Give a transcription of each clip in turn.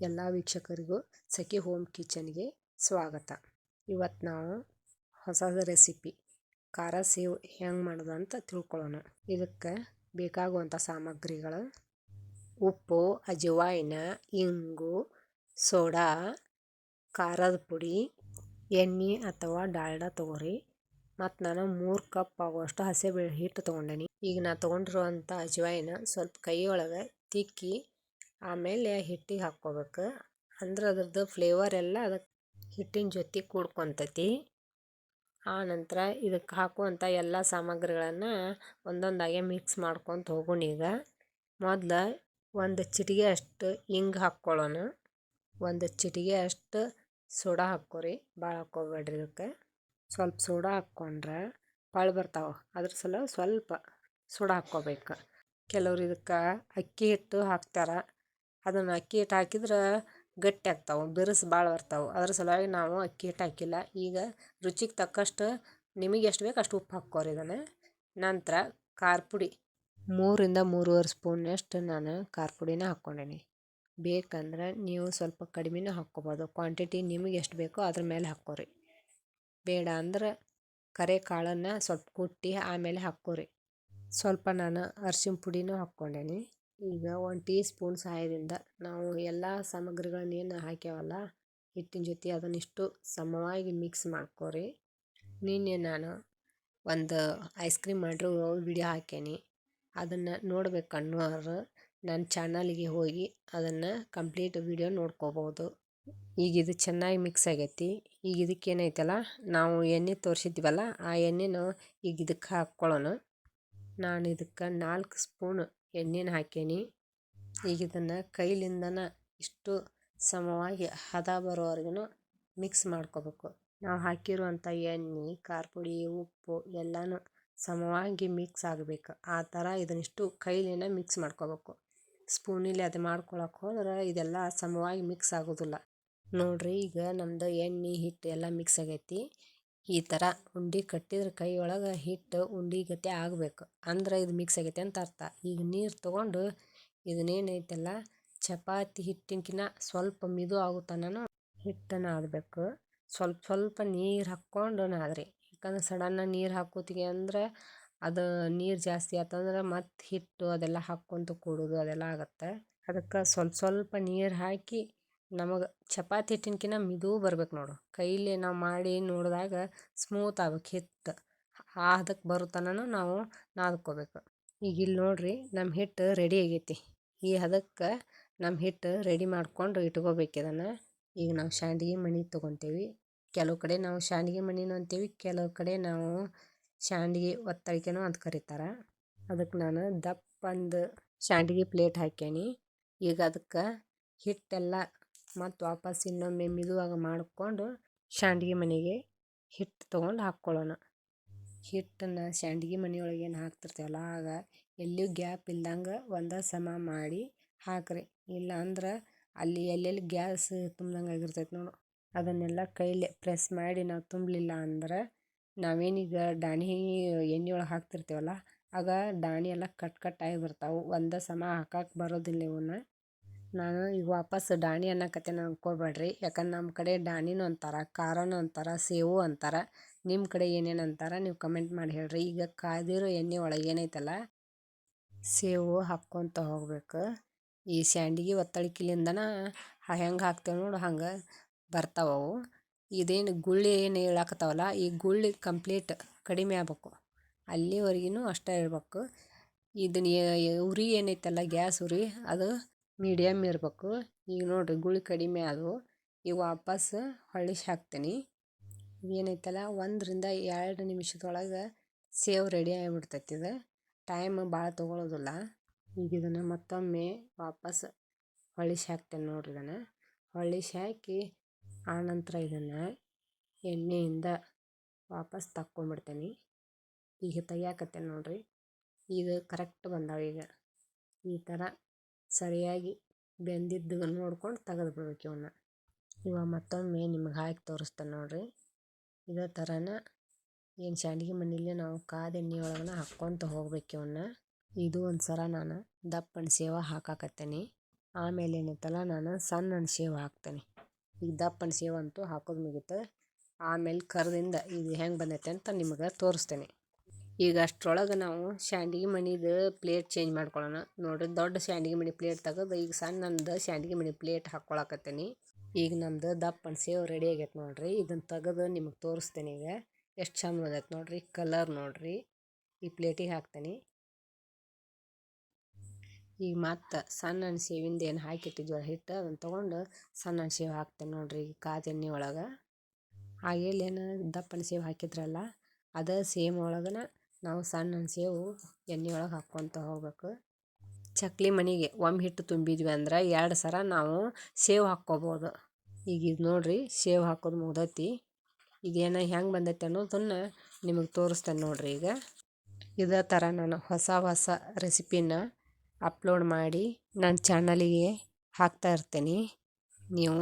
ಎಲ್ಲ ವೀಕ್ಷಕರಿಗೂ ಸಖಿ ಹೋಮ್ ಕಿಚನ್ಗೆ ಸ್ವಾಗತ. ಇವತ್ತು ನಾವು ಹೊಸ ರೆಸಿಪಿ ಖಾರ ಸೇವ್ ಹೆಂಗೆ ಮಾಡೋದು ಅಂತ ತಿಳ್ಕೊಳ್ಳೋಣ ಇದಕ್ಕೆ ಬೇಕಾಗುವಂಥ ಸಾಮಗ್ರಿಗಳು ಉಪ್ಪು, ಅಜವಾಯಿನ, ಇಂಗು, ಸೋಡಾ, ಖಾರದ ಪುಡಿ, ಎಣ್ಣೆ ಅಥವಾ ಡಾಲ್ಡಾ ತೊಗೊರಿ. ಮತ್ತು ನಾನು ಮೂರು ಕಪ್ ಆಗುವಷ್ಟು ಹಸಿಬೇಳೆ ಹಿಟ್ಟು ತೊಗೊಂಡೇನಿ. ಈಗ ನಾನು ತೊಗೊಂಡಿರುವಂಥ ಅಜವಾಯಿನ ಸ್ವಲ್ಪ ಕೈಯೊಳಗೆ ತಿಕ್ಕಿ ಆಮೇಲೆ ಹಿಟ್ಟಿಗೆ ಹಾಕ್ಕೋಬೇಕು. ಅಂದ್ರೆ ಅದ್ರದ್ದು ಫ್ಲೇವರ್ ಎಲ್ಲ ಅದಕ್ಕೆ ಹಿಟ್ಟಿನ ಜೊತೆ ಕೂಡ್ಕೊತೈತಿ. ಆ ನಂತರ ಇದಕ್ಕೆ ಹಾಕುವಂಥ ಎಲ್ಲ ಸಾಮಗ್ರಿಗಳನ್ನು ಒಂದೊಂದಾಗೆ ಮಿಕ್ಸ್ ಮಾಡ್ಕೊತ ಹೋಗೋಣ ಈಗ. ಮೊದಲು ಒಂದು ಚಿಟಿಗೆ ಅಷ್ಟು ಹಿಂಗ್ ಹಾಕ್ಕೊಳ್ಳೋಣ ಒಂದು ಚಿಟಿಗೆ ಅಷ್ಟು ಸೋಡಾ ಹಾಕ್ಕೊರಿ. ಭಾಳ ಹಾಕ್ಕೋಬೇಡ್ರಿ ಇದಕ್ಕೆ. ಸ್ವಲ್ಪ ಸೋಡಾ ಹಾಕ್ಕೊಂಡ್ರೆ ಪಳ್ ಬರ್ತಾವೆ. ಅದ್ರ ಸಲ ಸ್ವಲ್ಪ ಸೋಡಾ ಹಾಕ್ಕೋಬೇಕು. ಕೆಲವ್ರು ಇದಕ್ಕೆ ಅಕ್ಕಿ ಹಿಟ್ಟು ಹಾಕ್ತಾರೆ. ಅದನ್ನು ಅಕ್ಕಿ ಹಿಟ್ಟು ಹಾಕಿದ್ರೆ ಗಟ್ಟಿ ಆಗ್ತಾವೆ, ಬಿರುಸು ಭಾಳ ಬರ್ತಾವೆ. ಅದ್ರ ಸಲುವಾಗಿ ನಾವು ಅಕ್ಕಿ ಹಿಟ್ಟು ಹಾಕಿಲ್ಲ. ಈಗ ರುಚಿಗೆ ತಕ್ಕಷ್ಟು ನಿಮಗೆ ಎಷ್ಟು ಬೇಕು ಅಷ್ಟು ಉಪ್ಪು ಹಾಕ್ಕೋರಿ ಇದನ್ನು. ನಂತರ ಖಾರ ಪುಡಿ. ಮೂರಿಂದ ಮೂರುವರೆ ಸ್ಪೂನಷ್ಟು ನಾನು ಖಾರ ಪುಡಿನ ಹಾಕ್ಕೊಂಡೇನಿ. ಬೇಕಂದ್ರೆ ನೀವು ಸ್ವಲ್ಪ ಕಡಿಮೆನೂ ಹಾಕ್ಕೋಬೋದು. ಕ್ವಾಂಟಿಟಿ ನಿಮಗೆ ಎಷ್ಟು ಬೇಕೋ ಅದ್ರ ಮೇಲೆ ಹಾಕ್ಕೋರಿ. ಬೇಡ ಅಂದ್ರೆ ಕರೆ ಕಾಳನ್ನು ಸ್ವಲ್ಪ ಕುಟ್ಟಿ ಆಮೇಲೆ ಹಾಕ್ಕೋರಿ. ಸ್ವಲ್ಪ ನಾನು ಅರ್ಶಿನ ಪುಡಿನೂ ಹಾಕ್ಕೊಂಡೇನಿ. ಈಗ ಒಂದು ಟೀ ಸ್ಪೂನ್ ಸಹಾಯದಿಂದ ನಾವು ಎಲ್ಲ ಸಾಮಗ್ರಿಗಳನ್ನೇನು ಹಾಕ್ಯಾವಲ್ಲ, ಹಿಟ್ಟಿನ ಜೊತೆ ಅದನ್ನಿಷ್ಟು ಸಮವಾಗಿ ಮಿಕ್ಸ್ ಮಾಡ್ಕೋರಿ. ನಿನ್ನೆ ನಾನು ಒಂದು ಐಸ್ ಕ್ರೀಮ್ ಮಾಡಿರೋ ವಿಡಿಯೋ ಹಾಕೇನಿ ಅದನ್ನು ನೋಡ್ಬೇಕು ಅನ್ನೋರು ನನ್ನ ಚಾನಲ್ಗೆ ಹೋಗಿ ಅದನ್ನು ಕಂಪ್ಲೀಟ್ ವಿಡಿಯೋ ನೋಡ್ಕೋಬೋದು. ಈಗ ಇದು ಚೆನ್ನಾಗಿ ಮಿಕ್ಸ್ ಆಗೈತಿ. ಈಗ ಇದಕ್ಕೆ ಏನೈತಲ್ಲ, ನಾವು ಎಣ್ಣೆ ತೋರಿಸಿದ್ವಲ್ಲ, ಆ ಎಣ್ಣೆನೂ ಈಗ ಇದಕ್ಕೆ ಹಾಕ್ಕೊಳ್ಳೋಣ ನಾನು ಇದಕ್ಕೆ ನಾಲ್ಕು ಸ್ಪೂನ್ ಎಣ್ಣೆನ ಹಾಕೇನಿ ಈಗ ಇದನ್ನು ಕೈಲಿಂದನ ಇಷ್ಟು ಸಮವಾಗಿ ಹದ ಬರೋವರೆಗೂ ಮಿಕ್ಸ್ ಮಾಡ್ಕೋಬೇಕು. ನಾವು ಹಾಕಿರುವಂಥ ಎಣ್ಣೆ ಖಾರ ಪುಡಿ ಉಪ್ಪು ಎಲ್ಲನೂ ಸಮವಾಗಿ ಮಿಕ್ಸ್ ಆಗಬೇಕು. ಆ ಥರ ಇದನ್ನಿಷ್ಟು ಕೈಲಿನ ಮಿಕ್ಸ್ ಮಾಡ್ಕೋಬೇಕು. ಸ್ಪೂನಿಲಿ ಅದು ಮಾಡ್ಕೊಳಕ್ಕೆ ಹೋದ್ರೆ ಇದೆಲ್ಲ ಸಮವಾಗಿ ಮಿಕ್ಸ್ ಆಗೋದಿಲ್ಲ. ನೋಡಿರಿ ಈಗ ನಮ್ಮದು ಎಣ್ಣೆ ಹಿಟ್ಟು ಎಲ್ಲ ಮಿಕ್ಸ್ ಆಗೈತಿ. ಈ ಥರ ಉಂಡೆ ಕಟ್ಟಿದ್ರೆ ಕೈ ಒಳಗೆ ಹಿಟ್ಟು ಉಂಡೆ ಗತಿ ಆಗಬೇಕು. ಅಂದ್ರೆ ಇದು ಮಿಕ್ಸ್ ಆಗೈತೆ ಅಂತ ಅರ್ಥ. ಈಗ ನೀರು ತೊಗೊಂಡು ಇದನ್ನೇನೈತಲ್ಲ, ಚಪಾತಿ ಹಿಟ್ಟಿನಕಿನ್ನ ಸ್ವಲ್ಪ ಮಿದು ಆಗೋ ತನಕ ಹಿಟ್ಟನ್ನು ಸ್ವಲ್ಪ ಸ್ವಲ್ಪ ನೀರು ಹಾಕ್ಕೊಂಡು ನಾದ್ರಿ. ಯಾಕಂದ್ರೆ ಸಡನ್ನಾಗಿ ನೀರು ಹಾಕೋತಿಗೆ ಅಂದ್ರೆ ಅದು ನೀರು ಜಾಸ್ತಿ ಆತಂದ್ರೆ ಮತ್ತು ಹಿಟ್ಟು ಅದೆಲ್ಲ ಹಾಕ್ಕೊಂತ ಕೂಡೋದು ಅದೆಲ್ಲ ಆಗತ್ತೆ. ಅದಕ್ಕೆ ಸ್ವಲ್ಪ ಸ್ವಲ್ಪ ನೀರು ಹಾಕಿ ನಮಗೆ ಚಪಾತಿ ಹಿಟ್ಟಿನ್ಕಿನ್ನ ಮಿದು ಬರ್ಬೇಕು ನೋಡು. ಕೈಲಿ ನಾವು ಮಾಡಿ ನೋಡಿದಾಗ ಸ್ಮೂತ್ ಆಗ್ಬೇಕು ಹಿಟ್ಟು ಆ ಹದಕ್ಕೆ ಬರೋ ನಾವು ನಾದ್ಕೋಬೇಕು. ಈಗ ಇಲ್ಲಿ ನೋಡ್ರಿ ನಮ್ಮ ಹಿಟ್ಟು ರೆಡಿ ಆಗೈತಿ. ಈ ಹದಕ್ಕೆ ನಮ್ಮ ಹಿಟ್ಟು ರೆಡಿ ಮಾಡಿಕೊಂಡು ಇಟ್ಕೋಬೇಕು ಇದನ್ನು. ಈಗ ನಾವು ಶಾಂಡಿಗೆ ಮಣಿ ತೊಗೊತೀವಿ. ಕೆಲವು ಕಡೆ ನಾವು ಶಾಂಡಿಗೆ ಮಣಿನೂ ಅಂತೀವಿ, ಕೆಲವು ಕಡೆ ನಾವು ಶಾಂಡಿಗೆ ಒತ್ತಳಿಕೆನೂ ಅಂತ ಕರೀತಾರೆ. ಅದಕ್ಕೆ ನಾನು ದಪ್ಪಂದು ಶಾಂಡಿಗೆ ಪ್ಲೇಟ್ ಹಾಕ್ಯಾನಿ. ಈಗ ಅದಕ್ಕೆ ಹಿಟ್ಟೆಲ್ಲ ಮತ್ತು ವಾಪಸ್ ಇನ್ನೊಮ್ಮೆ ಮಿದುವಾಗ ಮಾಡಿಕೊಂಡು ಸಂಡ್ಗಿ ಮನೆಗೆ ಹಿಟ್ಟು ತೊಗೊಂಡು ಹಾಕ್ಕೊಳ್ಳೋಣ. ಹಿಟ್ಟನ್ನು ಸಂಡ್ಗಿ ಮನೆಯೊಳಗೆ ಏನು ಹಾಕ್ತಿರ್ತೀವಲ್ಲ, ಆಗ ಎಲ್ಲಿಯೂ ಗ್ಯಾಪ್ ಇಲ್ದಂಗೆ ಒಂದೇ ಸಮ ಮಾಡಿ ಹಾಕ್ರಿ. ಇಲ್ಲ ಅಂದ್ರೆ ಅಲ್ಲಿ ಎಲ್ಲೆಲ್ಲಿ ಗ್ಯಾಸ್ ತುಂಬ್ದಂಗೆ ಆಗಿರ್ತೈತೆ ನೋಡು, ಅದನ್ನೆಲ್ಲ ಕೈಲೇ ಪ್ರೆಸ್ ಮಾಡಿ ನಾವು ತುಂಬಲಿಲ್ಲ ಅಂದ್ರೆ ನಾವೇನೀಗ ಡಾಣಿ ಎಣ್ಣೆ ಒಳಗೆ ಹಾಕ್ತಿರ್ತೀವಲ್ಲ, ಆಗ ಡಾಣಿ ಎಲ್ಲ ಕಟ್ ಕಟ್ ಆಗಿ ಬರ್ತಾವೆ. ಒಂದ ಸಮ ಹಾಕಕ್ಕೆ ಬರೋದಿಲ್ಲ ಇವನ್ನ ನಾನು ಈಗ ವಾಪಸ್ ಡಾಣಿ ನಾನು ಅನ್ಕೋಬೇಡ್ರಿ ಯಾಕಂದ್ರೆ ನಮ್ಮ ಕಡೆ ಡಾಣಿನೂ ಅಂತಾರೆ ಖಾರನೂ ಅಂತಾರೆ, ಸೇವು ಅಂತಾರೆ. ನಿಮ್ಮ ಕಡೆ ಏನೇನು ಅಂತಾರೆ ನೀವು ಕಮೆಂಟ್ ಮಾಡಿ ಹೇಳ್ರಿ. ಈಗ ಕಾದಿರೋ ಎಣ್ಣೆ ಒಳಗೆ ಏನೈತಲ್ಲ, ಸೇವು ಹಾಕ್ಕೊತ ಹೋಗ್ಬೇಕು. ಈ ಸ್ಯಾಂಡಿಗೆ ಒತ್ತಳಿಕಿಲಿಂದನ ಹೆಂಗೆ ಹಾಕ್ತೇವೆ ನೋಡು ಹಂಗೆ ಬರ್ತಾವವು ಇದೇನು ಗುಳ್ಳಿ ಏನು ಹೇಳಾಕತ್ತಾವಲ್ಲ, ಈ ಗುಳ್ಳಿ ಕಂಪ್ಲೀಟ್ ಕಡಿಮೆ ಆಗ್ಬೇಕು. ಅಲ್ಲಿವರೆಗೂ ಅಷ್ಟೇ ಇರಬೇಕು. ಇದನ್ನ ಉರಿ ಏನೈತಲ್ಲ ಗ್ಯಾಸ್ ಉರಿ, ಅದು ಮೀಡಿಯಮ್ ಇರಬೇಕು. ಈಗ ನೋಡಿರಿ ಗುಳಿ ಕಡಿಮೆ ಆದವು. ಈಗ ವಾಪಸ್ ಹೊಳ್ಳಿಸಿ ಹಾಕ್ತೀನಿ. ಏನೈತಲ್ಲ, ಒಂದರಿಂದ ಎರಡು ನಿಮಿಷದೊಳಗೆ ಸೇವ್ ರೆಡಿ ಆಗಿಬಿಡ್ತೈತಿ ಇದು. ಟೈಮ್ ಭಾಳ ತೊಗೊಳೋದಿಲ್ಲ. ಈಗ ಇದನ್ನು ಮತ್ತೊಮ್ಮೆ ವಾಪಸ್ ಹೊಳ್ಳಿಸಿ ಹಾಕ್ತೇನೆ ನೋಡಿರಿ ಇದನ್ನು. ಹೊಳ್ಳಿಸಿ ಹಾಕಿ ಆನಂತರ ಇದನ್ನು ಎಣ್ಣೆಯಿಂದ ವಾಪಸ್ ತಕ್ಕೊಂಬಿಡ್ತೇನೆ ಈಗ ತೆಗಿಯಾಕತ್ತೇನೆ ನೋಡಿರಿ. ಇದು ಕರೆಕ್ಟ್ ಬಂದಾವ ಈಗ. ಈ ಥರ ಸರಿಯಾಗಿ ಬೆಂದಿದ್ದು ನೋಡ್ಕೊಂಡು ತೆಗೆದು ಬಿಡ್ಬೇಕು ಇವನ್ನ. ಇವಾಗ ಮತ್ತೊಮ್ಮೆ ನಿಮ್ಗೆ ಹಾಕಿ ತೋರಿಸ್ತೇನೆ ನೋಡಿರಿ. ಇದೇ ಥರನ ಏನು ಸಂಡ್ಗಿ ಮನೇಲಿ ನಾವು ಕಾದೆಣ್ಣೆ ಒಳಗನ ಹಾಕ್ಕೊತ ಹೋಗ್ಬೇಕು ಇವನ್ನ. ಇದು ಒಂದು ಸಲ ನಾನು ದಪ್ಪನ ಸೇವ ಹಾಕಾಕತ್ತೇನೆ. ಆಮೇಲೆ ಏನೈತಲ್ಲ ನಾನು ಸಣ್ಣ ಸೇವ ಹಾಕ್ತೇನೆ. ಈಗ ದಪ್ಪನ ಸೇವ ಅಂತೂ ಹಾಕೋದು ಮುಗೀತು. ಆಮೇಲೆ ಕರ್ದಿಂದ ಇದು ಹೆಂಗೆ ಬಂದೈತೆ ಅಂತ ನಿಮ್ಗೆ ತೋರಿಸ್ತೇನೆ. ಈಗ ಅಷ್ಟರೊಳಗೆ ನಾವು ಶಾಂಡ್ಗೆ ಮಣಿದು ಪ್ಲೇಟ್ ಚೇಂಜ್ ಮಾಡ್ಕೊಳ್ಳೋಣ ನೋಡಿರಿ, ದೊಡ್ಡ ಸ್ಯಾಂಡಿಗೆ ಮಣಿ ಪ್ಲೇಟ್ ತೆಗೆದು, ಈಗ ಸಣ್ಣಂದು ಸ್ಯಾಂಡಿಗೆ ಮಣಿ ಪ್ಲೇಟ್ ಹಾಕ್ಕೊಳಕತ್ತೀನಿ ಈಗ ನಮ್ದು ದಪ್ಪನ ಸೇವ್ ರೆಡಿ ಆಗೈತೆ ನೋಡಿರಿ. ಇದನ್ನು ತೆಗೆದು ನಿಮಗೆ ತೋರಿಸ್ತೇನೆ ಈಗ. ಎಷ್ಟು ಚಂದ ಬಂದೈತೆ ನೋಡಿರಿ ಕಲರ್ ನೋಡ್ರಿ. ಈ ಪ್ಲೇಟಿಗೆ ಹಾಕ್ತೀನಿ. ಈಗ ಮತ್ತೆ ಸಣ್ಣ ಸೇವಿಂದ ಏನು ಹಾಕಿಟ್ಟಿದ್ವಲ್ಲ ಹಿಟ್ಟು ಅದನ್ನು ತೊಗೊಂಡು ಸಣ್ಣ ಸೇವ್ ಹಾಕ್ತೇನೆ ನೋಡಿರಿ ಈಗ ಕಾದ ಎಣ್ಣೆ ಒಳಗೆ. ಹಾಗೇಲೇನು ದಪ್ಪನ ಸೇವ್ ಹಾಕಿದ್ರಲ್ಲ, ಅದೇ ಸೇಮ್ ಒಳಗನ ನಾವು ಸಣ್ಣ ಸೇವು ಎಣ್ಣೆ ಒಳಗೆ ಹಾಕ್ಕೊತ ಹೋಗ್ಬೇಕು. ಚಕ್ಲಿ ಮಣಿಗೆ ಒಮ್ಮೆ ಹಿಟ್ಟು ತುಂಬಿದ್ವಿ ಅಂದ್ರೆ ಎರಡು ಸರ ನಾವು ಸೇವು ಹಾಕ್ಕೋಬೋದು. ಈಗ ಇದು ನೋಡಿರಿ ಸೇವು ಹಾಕೋದು ಮುಗ್ದೈತಿ. ಇದೇನೋ ಹೆಂಗೆ ಬಂದೈತೆ ಅನ್ನೋದನ್ನು ನಿಮಗೆ ತೋರಿಸ್ತೇನೆ ನೋಡಿರಿ ಈಗ. ಇದೇ ಥರ ನಾನು ಹೊಸ ಹೊಸ ರೆಸಿಪಿನ ಅಪ್ಲೋಡ್ ಮಾಡಿ ನನ್ನ ಚಾನಲಿಗೆ ಹಾಕ್ತಾ ಇರ್ತೀನಿ. ನೀವು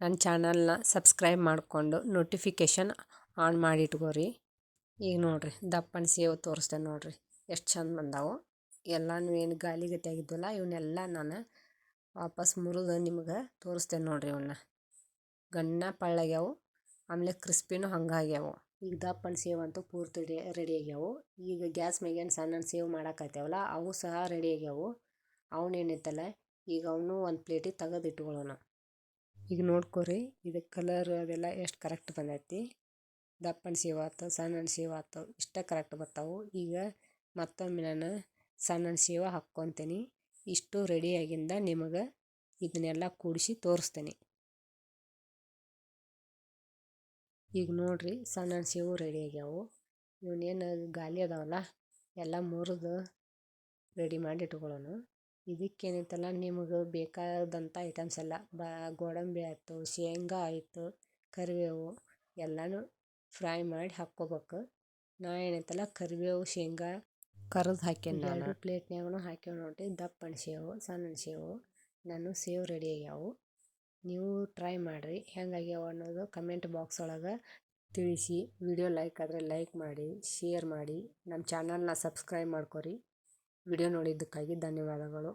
ನನ್ನ ಚಾನಲ್ನ ಸಬ್ಸ್ಕ್ರೈಬ್ ಮಾಡಿಕೊಂಡು ನೋಟಿಫಿಕೇಷನ್ ಆನ್ ಮಾಡಿ ಇಟ್ಕೋರಿ ಈಗ ನೋಡ್ರಿ ದಪ್ಪನ ಸೇವು ತೋರಿಸ್ದೆ ನೋಡ್ರಿ. ಎಷ್ಟು ಚಂದ ಬಂದಾವು. ಎಲ್ಲನೂ ಏನು ಗಾಲಿಗತ್ತೆ ಆಗಿದ್ವಲ್ಲ ಇವನ್ನೆಲ್ಲ ನಾನು ವಾಪಸ್ ಮುರಿದು ನಿಮ್ಗೆ ತೋರಿಸ್ತೇನೆ ನೋಡ್ರಿ ಇವನ್ನ ಗಣ್ಣ ಪಳ್ಳಾಗ್ಯಾವು ಆಮೇಲೆ ಕ್ರಿಸ್ಪಿನೂ ಹಂಗಾಗ್ಯಾವು ಈಗ ದಪ್ಪನ ಸೇವ್ ಅಂತೂ ಪೂರ್ತಿ ರೆಡಿ ಆಗ್ಯಾವು. ಈಗ ಗ್ಯಾಸ್ ಮೇಗೇನು ಸಣ್ಣ ಸೇವ್ ಮಾಡಾಕತ್ತೇವಲ್ಲ ಅವು ಸಹ ರೆಡಿ ಆಗ್ಯಾವು. ಅವನೇನೈತಲ್ಲ ಈಗ ಅವನು ಒಂದು ಪ್ಲೇಟಿಗೆ ತೆಗೆದು ಇಟ್ಕೊಳ್ಳೋಣ ಈಗ ನೋಡ್ಕೋರಿ ಇದು ಕಲರ್ ಅದೆಲ್ಲ ಎಷ್ಟು ಕರೆಕ್ಟ್ ಬಂದೈತಿ. ದಪ್ಪನ ಸೇವ್ ಆತು ಸಣ್ಣ ಸೇವ್ ಆತು, ಇಷ್ಟ ಕರೆಕ್ಟ್ ಬರ್ತಾವೆ ಈಗ ಮತ್ತೊಮ್ಮೆ ನಾನು ಸಣ್ಣ ಸೇವ ಹಾಕ್ಕೊತೀನಿ. ಇಷ್ಟು ರೆಡಿಯಾಗಿಂದ ನಿಮಗೆ ಇದನ್ನೆಲ್ಲ ಕೂಡಿಸಿ ತೋರಿಸ್ತೇನೆ. ಈಗ ನೋಡ್ರಿ ಸಣ್ಣ ಸೇವು ರೆಡಿ ಆಗ್ಯಾವು. ಇವನೇನು ಗಾಲಿ ಅದಾವಲ್ಲ, ಎಲ್ಲ ಮುರಿದು ರೆಡಿ ಮಾಡಿ ಇಟ್ಕೊಳ್ಳೋಣ ಇದಕ್ಕೇನೈತಲ್ಲ, ನಿಮಗೆ ಬೇಕಾದಂಥ ಐಟಮ್ಸ್ ಎಲ್ಲ, ಬ, ಗೋಡಂಬಿ ಆಯಿತು, ಶೇಂಗಾ ಆಯಿತು, ಕರಿಬೇವು ಎಲ್ಲನೂ ಫ್ರೈ ಮಾಡಿ ಹಾಕ್ಕೋಬೇಕು. ನಾ ಏನೈತಲ್ಲ ಕರಿಬೇವು ಶೇಂಗಾ ಕರ್ದು ಹಾಕಿ ನಾನು. ಪ್ಲೇಟ್ನ್ಯಾಗೂ ಹಾಕ್ಯಾವ ನೋಡಿ ದಪ್ಪ ಸೇವು ಸಣ್ಣ ಸೇವು ನಾನು ಸೇವ್ ರೆಡಿ ಆಗ್ಯಾವು. ನೀವು ಟ್ರೈ ಮಾಡಿರಿ. ಹೆಂಗಾಗ್ಯಾವ ಅನ್ನೋದು ಕಮೆಂಟ್ ಬಾಕ್ಸ್ ಒಳಗೆ ತಿಳಿಸಿ. ವಿಡಿಯೋ ಲೈಕ್ ಆದರೆ ಲೈಕ್ ಮಾಡಿ ಶೇರ್ ಮಾಡಿ. ನಮ್ಮ ಚಾನಲ್ನ ಸಬ್ಸ್ಕ್ರೈಬ್ ಮಾಡ್ಕೊರಿ. ವಿಡಿಯೋ ನೋಡಿದ್ದಕ್ಕಾಗಿ ಧನ್ಯವಾದಗಳು.